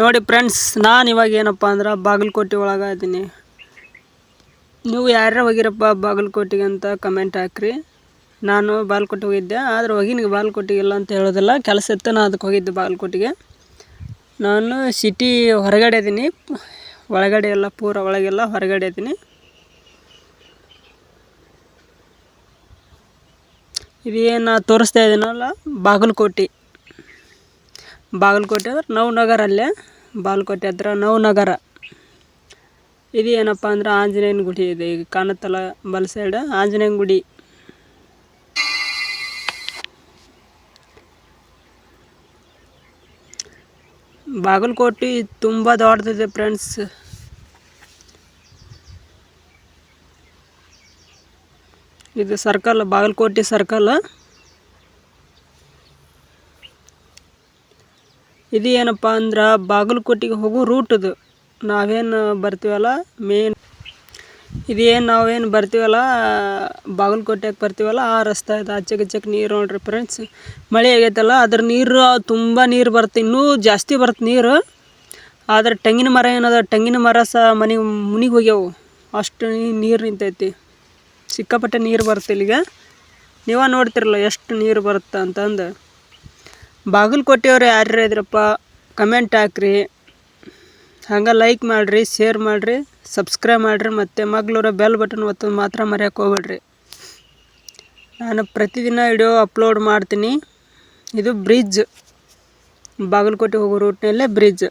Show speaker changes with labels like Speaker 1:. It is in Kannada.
Speaker 1: ನೋಡಿ ಫ್ರೆಂಡ್ಸ್ ನಾನು ಇವಾಗ ಏನಪ್ಪ ಅಂದ್ರೆ ಬಾಗಲಕೋಟೆ ಒಳಗೆ ಇದ್ದೀನಿ ನೀವು ಯಾರ್ಯಾರು ಹೋಗಿರಪ್ಪ ಬಾಗಲಕೋಟೆಗೆ ಅಂತ ಕಮೆಂಟ್ ಹಾಕ್ರಿ. ನಾನು ಬಾಗಲಕೋಟೆ ಹೋಗಿದ್ದೆ, ಆದರೆ ಹೋಗಿನ ಬಾಗಲಕೋಟೆಗೆ ಇಲ್ಲ ಅಂತ ಹೇಳೋದಿಲ್ಲ. ಕೆಲಸ ಇತ್ತು ನಾನು ಅದಕ್ಕೆ ಹೋಗಿದ್ದೆ ಬಾಗಲಕೋಟೆಗೆ. ನಾನು ಸಿಟಿ ಹೊರಗಡೆ ಇದ್ದೀನಿ ಒಳಗಡೆ ಎಲ್ಲ, ಪೂರ ಒಳಗೆಲ್ಲ ಹೊರಗಡೆ ಇದ್ದೀನಿ ಇದೇನು ತೋರಿಸ್ತಾ ಇದ್ದೀನಲ್ಲ ಬಾಗಲಕೋಟೆ. ಬಾಗಲಕೋಟೆ ಅಂದ್ರೆ ನವನಗರ ಅಲ್ಲೇ ಬಾಗಲಕೋಟೆ ಹತ್ರ ನವನಗರ ಇದು ಏನಪ್ಪ ಅಂದ್ರೆ ಆಂಜನೇಯನ ಗುಡಿ ಇದೆ ಈಗ ಕಾಣುತ್ತಲ್ಲ ಬಲ್ ಸೈಡ್ ಆಂಜನೇಯನ ಗುಡಿ ಬಾಗಲಕೋಟೆ ತುಂಬ ದೊಡ್ಡದಿದೆ ಫ್ರೆಂಡ್ಸ್ ಇದು ಸರ್ಕಲ್ ಬಾಗಲಕೋಟೆ ಸರ್ಕಲ್ ಇದು ಏನಪ್ಪ ಅಂದ್ರೆ ಬಾಗಲಕೋಟೆಗೆ ಹೋಗೋ ರೂಟ್ ಇದು ನಾವೇನು ಬರ್ತೀವಲ್ಲ ಮೇನ್ ಇದೇನು ನಾವೇನು ಬರ್ತೀವಲ್ಲ, ಬಾಗಲಕೋಟೆಗೆ ಬರ್ತೀವಲ್ಲ, ಆ ರಸ್ತೆ ಇದೆ ಆಚೆಗೆ ನೀರು ನೋಡ್ರಿ ಫ್ರೆಂಡ್ಸ್ ಮಳೆ ಆಗೈತಲ್ಲ, ಅದ್ರ ನೀರು, ತುಂಬ ನೀರು ಬರುತ್ತೆ, ಇನ್ನೂ ಜಾಸ್ತಿ ಬರುತ್ತೆ ನೀರು. ಆದ್ರೆ ತೆಂಗಿನ ಮರ ಏನದ, ತೆಂಗಿನ ಮರ ಸಹ ಮನೆಗೆ ಮುನಿಗೆ ಹೋಗ್ಯಾವು. ಅಷ್ಟು ನೀರು ನಿಂತೈತಿ. ಸಿಕ್ಕಾಪಟ್ಟೆ ನೀರು ಬರುತ್ತೆ ಇಲ್ಲಿಗೆ. ನೀವೇ ನೋಡ್ತಿರಲ್ಲ ಎಷ್ಟು ನೀರು ಬರುತ್ತೆ ಅಂತಂದು. ಬಾಗಲಕೋಟೆಯವ್ರು ಯಾರ್ಯಾರು ಇದ್ರಪ್ಪ ಕಮೆಂಟ್ ಹಾಕ್ರಿ. ಹಂಗೆ ಲೈಕ್ ಮಾಡಿರಿ ಶೇರ್ ಮಾಡಿರಿ ಸಬ್ಸ್ಕ್ರೈಬ್ ಮಾಡಿರಿ, ಮತ್ತು ಮಗ್ಳೂರ ಬೆಲ್ ಬಟನ್ ಒತ್ತೋದು ಮಾತ್ರ ಮರೆಯೋಕೆ ಹೋಗ್ಬೇಡ್ರಿ. ನಾನು ಪ್ರತಿದಿನ ವಿಡಿಯೋ ಅಪ್ಲೋಡ್ ಮಾಡ್ತೀನಿ. ಇದು ಬ್ರಿಡ್ಜ್ ಬಾಗಲಕೋಟೆ ಹೋಗೋ ರೂಟ್ನಲ್ಲೇ ಬ್ರಿಡ್ಜ್